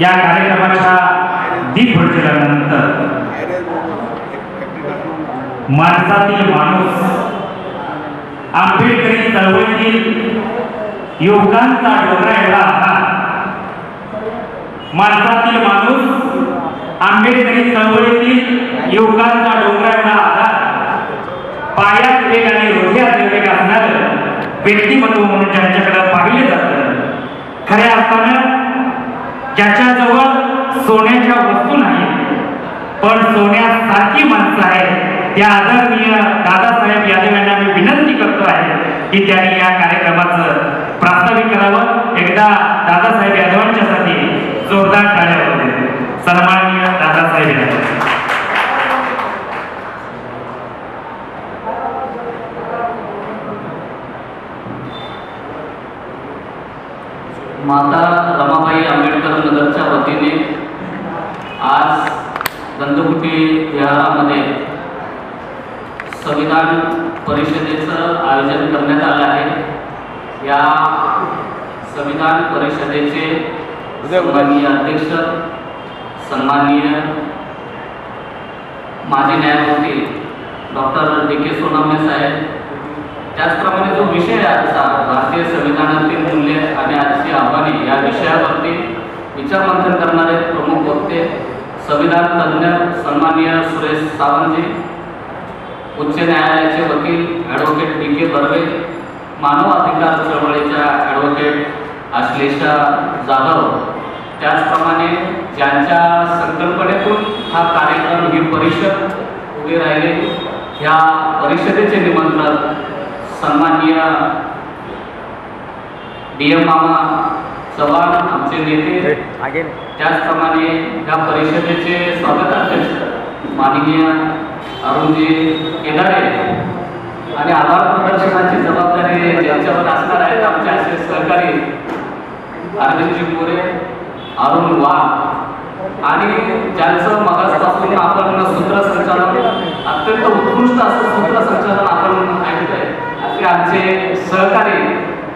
या कार्यक्रमाच्या दीप प्रज्वलनानंतर माणसातील माणूस आंबेडकरी चळवळीतील युवकांचा डोंगरा एवढा आहार माणसातील माणूस आंबेडकरी चळवळीतील युवकांचा डोंगरा एवढा आधार. पायात वेग आणि हृदयात विवेक असणार व्यक्तिमत्व म्हणून ज्यांच्याकडे पाहिले जातं खऱ्या अर्थानं ज्याच्याजवळ सोन्याच्या वस्तू नाही पण सोन्यासारखी माणसं आहे त्या आदरणीय दादासाहेब यादव यांना मी विनंती करतो आहे की त्यांनी या कार्यक्रमाचं प्रास्ताविक करावं. एकदा दादासाहेब यादवांच्यासाठी जोरदार टाळ्या सन्माननीय दादासाहेब यादव. माता रमाबाई आंबेडकर नगरच्या वतीने आज गंधकुटी विहारामध्ये संविधान परिषदेचं आयोजन करण्यात आलं आहे. या संविधान परिषदेचे सन्माननीय अध्यक्ष सन्माननीय माजी न्यायमूर्ती डॉक्टर डी के सोनावणे साहेब त्याचप्रमाणे जो विषय आहे आजचा भारतीय संविधानातील मूल्य आणि आजची आव्हाने या विषयावरती विचारमंथन करणारे प्रमुख वक्ते संविधान तज्ज्ञ सन्माननीय सुरेश सावंतजी उच्च न्यायालयाचे वकील ॲडव्होकेट डी के बर्वे मानव अधिकार चळवळीच्या ॲडव्होकेट आश्लेषा जाधव. त्याचप्रमाणे ज्यांच्या संकल्पनेतून हा कार्यक्रम ही परिषद उभी राहिली ह्या परिषदेचे निमंत्रण सन्माननीय डी एम मामा चव्हाण आमचे नेते त्याचप्रमाणे ह्या परिषदेचे स्वागताध्यक्ष माननीय अरुणजी केदारे आणि आभार प्रदर्शनाची जबाबदारी ज्यांच्यावर असणार आहेत आमचे असे सहकारी अरविंदजी मोरे अरुण वाघ आणि ज्यांचं मगासपासून आपण सूत्रसंचालन अत्यंत उत्कृष्ट असं सूत्रसंचालन आपण असे आमचे सहकारी.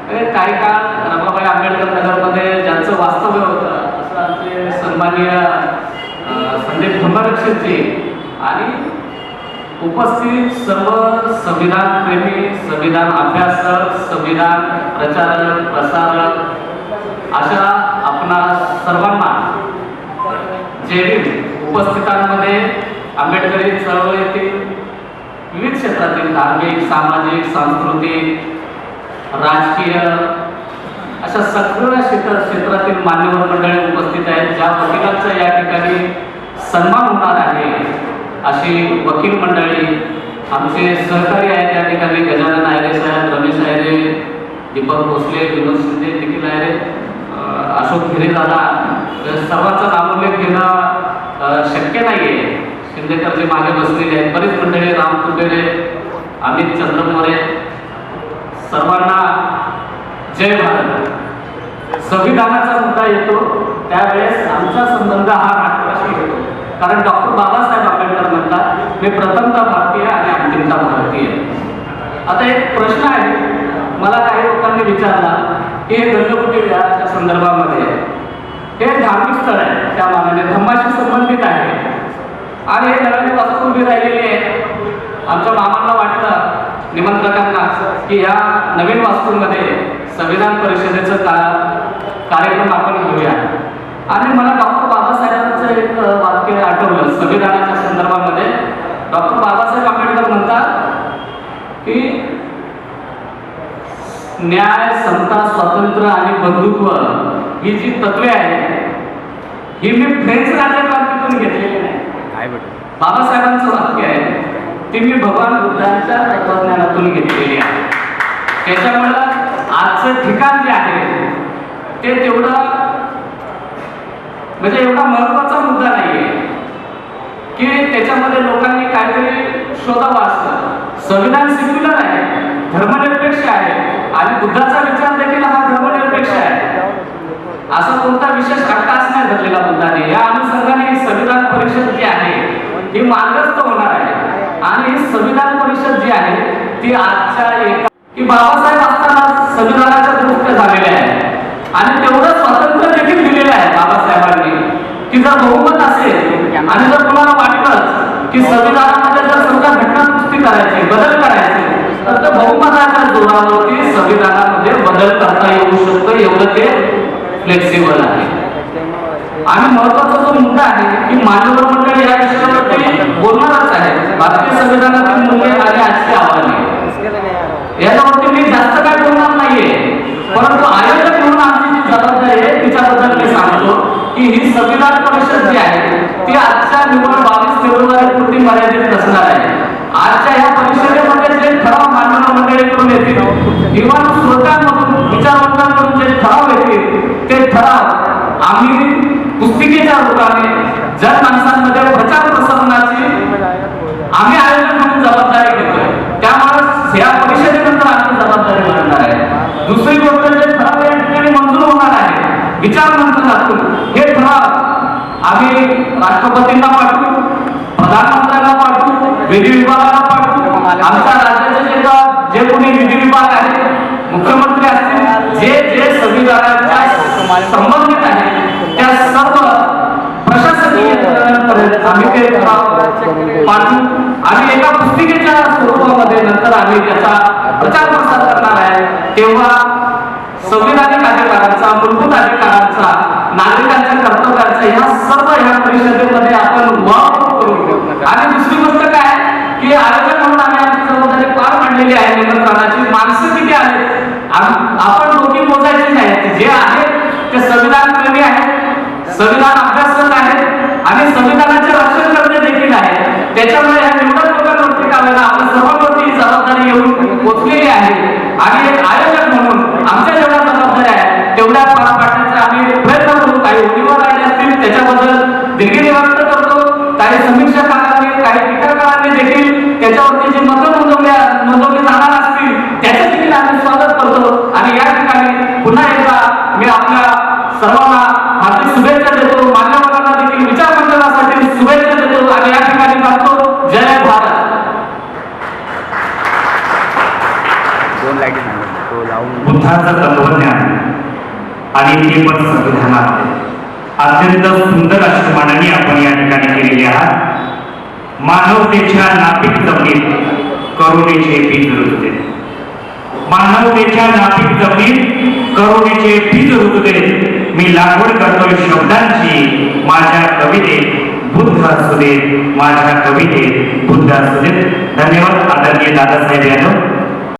म्हणजे काही काळ रमाबाई आंबेडकर नगरमध्ये ज्यांचं वास्तव्य होतं असं आमचे सन्माननीय संदीप धुंबारक्षितजी आणि उपस्थित सर्व संविधान प्रेमी संविधान अभ्यासक संविधान प्रचारक प्रसारक अशा आपणा सर्वांना जे उपस्थितांमध्ये आंबेडकरी चळवळीतील विविध क्षेत्रातील धार्मिक सामाजिक सांस्कृतिक राजकीय अशा सगळ्या क्षेत्र क्षेत्रातील मान्यवर मंडळी उपस्थित आहेत ज्या वकिलांचा या ठिकाणी सन्मान होणार आहे अशी वकील मंडळी आमचे सहकारी आहेत या ठिकाणी गजानन आयरे साहेब रमेश आयरे दीपक भोसले विनोद शिंदे देखील आयरे अशोक हिरे दादा या सर्वांचा नामोल्लेख घेणं शक्य नाही आहे शिंदेकरचे मागे बसलेले आहेत. बरीच मंडळी राम कुटेरे अमित चंद्र मोरे सर्वांना जय भारत. संविधानाचा मुद्दा येतो त्यावेळेस आमचा संबंध हा राष्ट्राशी येतो कारण डॉक्टर बाबासाहेब आंबेडकर म्हणतात मी प्रथमता भारतीय आणि अंतिमता भारतीय. आता एक प्रश्न आहे. मला काही लोकांनी विचारला की हे गंगकुटी विहाराच्या संदर्भामध्ये हे धार्मिक स्थळ आहे. त्या मानाने धर्माशी संबंधित आहे. आणि हे नव्याने वास्तू उभी राहिलेली आहे. आमच्या मामांना वाटलं निमंत्रकांना की या नवीन वास्तूमध्ये संविधान परिषदेचं का कार्यक्रम आपण घेऊया. आणि मला डॉक्टर बाबासाहेबांचं एक वाक्य आठवलं संविधानाच्या संदर्भामध्ये. डॉक्टर बाबासाहेब आंबेडकर म्हणतात की न्याय समता स्वातंत्र्य आणि बंधुत्व ही जी तत्वे आहेत ही मी फ्रेंच राज्यक्रांतीतून घेतलेली बाबासाहेबांचं वाक्य आहे ते मी भगवान बुद्धांच्या तत्वज्ञानातून घेतलेली आहे. त्याच्यामुळं आजचं ठिकाण जे आहे ते तेवढं म्हणजे एवढा महत्त्वाचा मुद्दा नाही आहे की त्याच्यामध्ये लोकांनी काहीतरी शोधावं असतं. संविधान सेक्युलर आहे धर्मनिरपेक्ष आहे आणि बुद्धाचा विचार हे मार्गस्थ होणार आहे. आणि संविधान परिषद जी आहे ती आजच्या एका की बाबासाहेब असताना संविधानाच्या दुरुस्त झालेल्या आहे आणि तेवढं स्वातंत्र्य देखील दिलेलं आहे बाबासाहेबांनी. की जर बहुमत असेल आणि जर तुम्हाला वाटलं की संविधानामध्ये जर समजा घटना दुरुस्ती करायची बदल करायचे तर त्या बहुमताच्या जोरावरती संविधानामध्ये बदल करता येऊ शकतो एवढं ते फ्लेक्सिबल आहे. आणि महत्त्वाचा जो मुद्दा आहे की मान्यवर मंडळ या विषयावरती बोलणारच आहे. भारतीय संविधानातील मूल्य आणि आजची आहे. याच्यावरती मी जास्त काय बोलणार नाहीये. परंतु आयोजक म्हणून आमची जी जबाबदारी आहे तिच्याबद्दल मी सांगतो की ही संविधान परिषद जी आहे ती आजच्या निवड बावीस फेब्रुवारी पुरती मर्यादित नसणार आहे. आजच्या या परिषदेमध्ये जे ठराव मान्यवर मंडळीकडून येतील किंवा श्रोत्यांमधून विचारवंतांकडून जे ठराव येतील ते ठराव आम्ही पुस्तिकेच्या रूपाने जनमानसांमध्ये प्रचार प्रसारणाची आम्ही आयोजन म्हणून जबाबदारी घेतोय. त्यामुळे या परिषदेनंतर आम्ही जबाबदारी मानणार आहे. दुसरी गोष्ट जे ठराव या ठिकाणी मंजूर होणार आहे विचार मंथनातून हे ठराव आम्ही राष्ट्रपतींना पाठवू प्रधानमंत्र्यांना पाठवू विधी विभागाला पाठवू आमच्या राज्याचे जे कोणी विधी विभाग आहे मुख्यमंत्री असतील जे जे संविधानाच्या संबंध आहे त्या सर्व प्रशासकीय यंत्रणांपर्यंत आम्ही ते ठराव एका पुस्तिकेच्या स्वरूपामध्ये नंतर आम्ही त्याचा प्रचार प्रसार करणार आहे. तेव्हा संविधानिक अधिकारांचा मूलभूत अधिकारांचा नागरिकांच्या कर्तव्यांचा ह्या सर्व ह्या परिषदेमध्ये आपण वापर करू आणि दुसरी गोष्ट काय? की आयोजक म्हणून आम्ही आमची जबाबदारी पार मांडलेली आहे. निमंत्रणाची माणसं किती आहेत आपण दोघी मोजायची नाही. जे आहे ते संविधान प्रेमी आहेत संविधान अभ्यासक आहेत आणि संविधानाचे त्याच्यामुळे या निवडक लोकांवरती का आपल्या सर्वांवरती जबाबदारी येऊन पोचलेली आहे. आणि एक आयोजक म्हणून आमच्या जेवढ्या जबाबदाऱ्या आहेत तेवढ्या पार पाडण्याचा आम्ही प्रयत्न करू. काही उणीवा राहिले असतील त्याच्याबद्दल देखील व्यक्त करतो. काही समीक्षकांनी काही टीकाकारांनी देखील त्याच्यावरती जे मतं नोंदवल्या नोंदवली जाणार असतील त्याचं देखील आम्ही स्वागत करतो आणि या ठिकाणी पुन्हा एकदा मी आपल्या सर्वांना हार्दिक शुभेच्छा देतो मान्यवरांना देखील विचार मंडळासाठी शुभेच्छा देतो आणि या ठिकाणी सांगतो जय भारत दोन लाईटी सांगितलं तो लावून बुद्धाचं तत्वज्ञान आणि ते पण संविधानात अत्यंत सुंदर अशी मांडणी आपण या ठिकाणी केलेली आहात. मानवतेच्या नापिक जमिनीत करुणेचे बीज रुजते. मानवतेच्या नापिक जमिनीत करुणेचे बीज रुजते. मी लागवड करतोय शब्दांची. माझ्या कवितेत बुद्ध असू देत माझ्या कवितेत बुद्ध असू धन्यवाद आदरणीय दादासाहेब यादव.